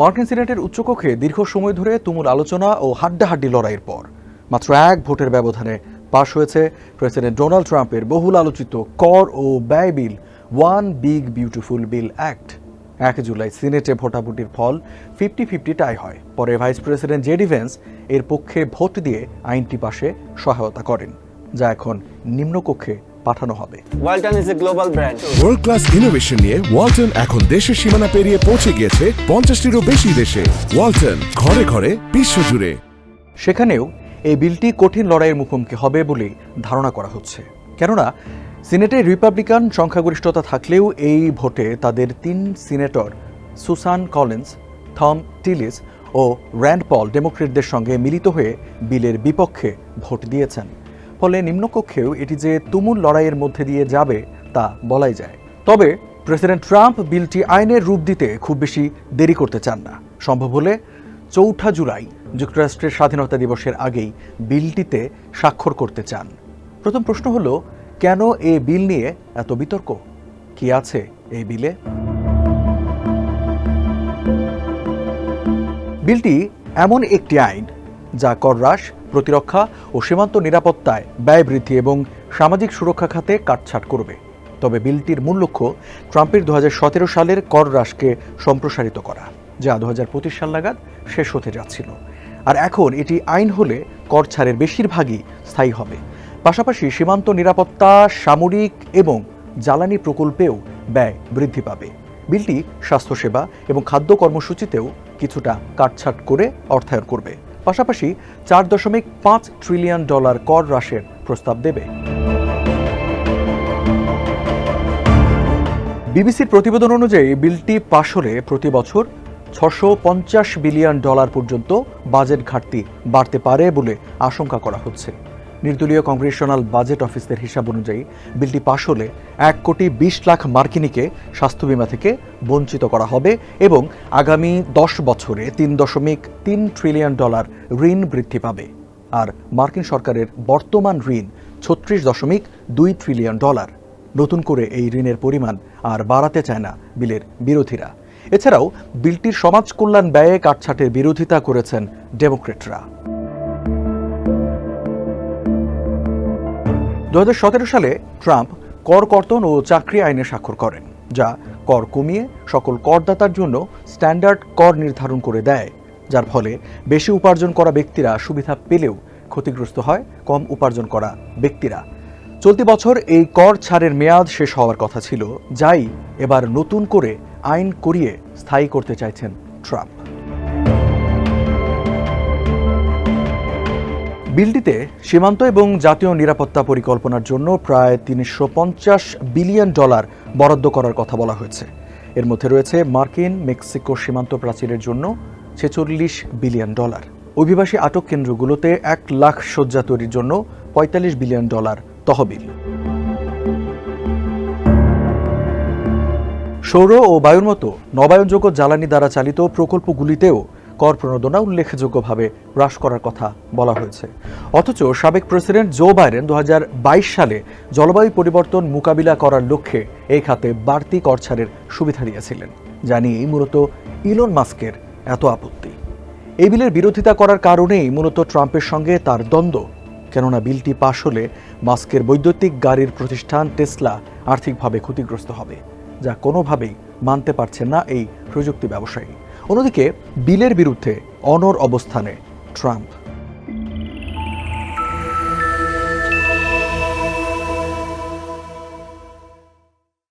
মার্কিন সিনেটের উচ্চকক্ষে দীর্ঘ সময় ধরে তুমুল আলোচনা ও হাড্ডাহাড্ডি লড়াইয়ের পর, মাত্র এক ভোটের ব্যবধানে পাশ হয়েছে প্রেসিডেন্ট ডোনাল্ড ট্রাম্পের বহুল আলোচিত কর ও ব্যয় বিল, one big beautiful bill act. এক জুলাই সিনেটে ভোটাভুটির ফল ফিফটি ফিফটি টাই হয়। পরে ভাইস প্রেসিডেন্ট জেডি ভেন্স এর পক্ষে ভোট দিয়ে আইনটি পাশে সহায়তা করেন। যা এখন নিম্নকক্ষে পাঠানো হবে। Walton is a global brand. World class innovation নিয়ে ওয়ালটন এখন দেশের সীমানা পেরিয়ে পৌঁছে গিয়েছে পঞ্চাশটিরও বেশি দেশে। ওয়ালটন ঘরে ঘরে বিশ্বজুড়ে সেখানেও এই বিলটি কঠিন লড়াইয়ের মুখোমুখি হবে বলে ধারণা করা হচ্ছে। কেননা সিনেটে রিপাবলিকান সংখ্যাগরিষ্ঠতা থাকলেও এই ভোটে তাদের তিন সিনেটর সুসান কলিন্স থম টিলিস ও র্যান্ড পল ডেমোক্রেটদের সঙ্গে মিলিত হয়ে বিলের বিপক্ষে ভোট দিয়েছেন। ফলে নিম্নকক্ষেও এটি যে তুমুল লড়াইয়ের মধ্যে দিয়ে যাবে তা বলাই যায়। তবে প্রেসিডেন্ট ট্রাম্প বিলটি আইনের রূপ দিতে খুব বেশি দেরি করতে চান না। সম্ভব হলে চৌঠা জুলাই যুক্তরাষ্ট্রের স্বাধীনতা দিবসের আগেই বিলটিতে স্বাক্ষর করতে চান। প্রথম প্রশ্ন হলো, কেন এ বিল নিয়ে এত বিতর্ক? কি আছে এই বিলে? বিলটি এমন একটি আইন যা কর হ্রাস প্রতিরক্ষা ও সীমান্ত নিরাপত্তায় ব্যয় বৃদ্ধি এবং সামাজিক সুরক্ষা খাতে কাটছাট করবে। তবে বিলটির মূল লক্ষ্য ট্রাম্পের দু হাজার সতেরো সালের কর হ্রাসকে সম্প্রসারিত করা, যা দু সাল নাগাদ শেষ হতে যাচ্ছিল। আর এখন এটি আইন হলে কর ছাড়ের বেশিরভাগই স্থায়ী হবে। পাশাপাশি সীমান্ত নিরাপত্তা, সামরিক এবং জ্বালানি প্রকল্পেও ব্যয় বৃদ্ধি পাবে। বিলটি স্বাস্থ্যসেবা এবং খাদ্য কর্মসূচিতেও কিছুটা কাটছাট করে অর্থায়ন করবে। পাশাপাশি চার দশমিক পাঁচ ট্রিলিয়ন ডলার কর হ্রাসের প্রস্তাব দেবে। বিবিসির প্রতিবেদন অনুযায়ী বিলটি পাশ হলে প্রতি বছর ছশো বিলিয়ন ডলার পর্যন্ত বাজেট ঘাটতি বাড়তে পারে বলে আশঙ্কা করা হচ্ছে। নির্দলীয় কংগ্রেশনাল বাজেট অফিসের হিসাব অনুযায়ী বিলটি পাশ হলে এক কোটি বিশ লাখ মার্কিনীকে স্বাস্থ্য বিমা থেকে বঞ্চিত করা হবে এবং আগামী দশ বছরে তিন দশমিক তিন ট্রিলিয়ন ডলার ঋণ বৃদ্ধি পাবে। আর মার্কিন সরকারের বর্তমান ঋণ ছত্রিশ দশমিক দুই ট্রিলিয়ন ডলার। নতুন করে এই ঋণের পরিমাণ আর বাড়াতে চায় না বিলের বিরোধীরা। এছাড়াও বিলটির সমাজ কল্যাণ ব্যয়ে কাটছাটের বিরোধিতা করেছেন ডেমোক্রেটরা। দু হাজার সতেরো সালে ট্রাম্প কর কর্তন ও চাকরি আইনে স্বাক্ষর করেন, যা কর কমিয়ে সকল করদাতার জন্য স্ট্যান্ডার্ড কর নির্ধারণ করে দেয়, যার ফলে বেশি উপার্জন করা ব্যক্তিরা সুবিধা পেলেও ক্ষতিগ্রস্ত হয়, কম উপার্জন করা ব্যক্তিরা। চলতি বছর এই কর ছাড়ের মেয়াদ শেষ হওয়ার কথা ছিল, যাই এবার নতুন করে আইন করিয়ে স্থায়ী করতে চাইছেন ট্রাম্প। বিলটিতে সীমান্ত এবং জাতীয় নিরাপত্তা পরিকল্পনার জন্য প্রায় তিনশো পঞ্চাশ বিলিয়ন ডলার বরাদ্দ করার কথা বলা হয়েছে। এর মধ্যে রয়েছে মার্কিন মেক্সিকো সীমান্ত প্রাচীরের জন্য ছেচল্লিশ বিলিয়ন ডলার। অভিবাসী আটক কেন্দ্রগুলোতে এক লাখ শয্যা তৈরির জন্য পঁয়তাল্লিশ বিলিয়ন ডলার তহবিল। সৌর ও বায়ুর মতো নবায়নযোগ্য জ্বালানি দ্বারা চালিত প্রকল্পগুলিতেও কর প্রণোদনা উল্লেখযোগ্যভাবে হ্রাস করার কথা বলা হয়েছে। অথচ সাবেক প্রেসিডেন্ট জো বাইডেন দু হাজার বাইশ সালে জলবায়ু পরিবর্তন মোকাবিলা করার লক্ষ্যে এই খাতে বাড়তি কর ছাড়ের সুবিধা দিয়েছিলেন যা নিয়েই মূলত ইলন মাস্কের এত আপত্তি। এই বিলের বিরোধিতা করার কারণেই মূলত ট্রাম্পের সঙ্গে তার দ্বন্দ্ব, কেননা বিলটি পাশ হলে মাস্কের বৈদ্যুতিক গাড়ির প্রতিষ্ঠান টেসলা আর্থিকভাবে ক্ষতিগ্রস্ত হবে, যা কোনোভাবেই মানতে পারছেন না এই প্রযুক্তি ব্যবসায়ী। অন্যদিকে বিলের বিরুদ্ধে অনর অবস্থানে ট্রাম্প।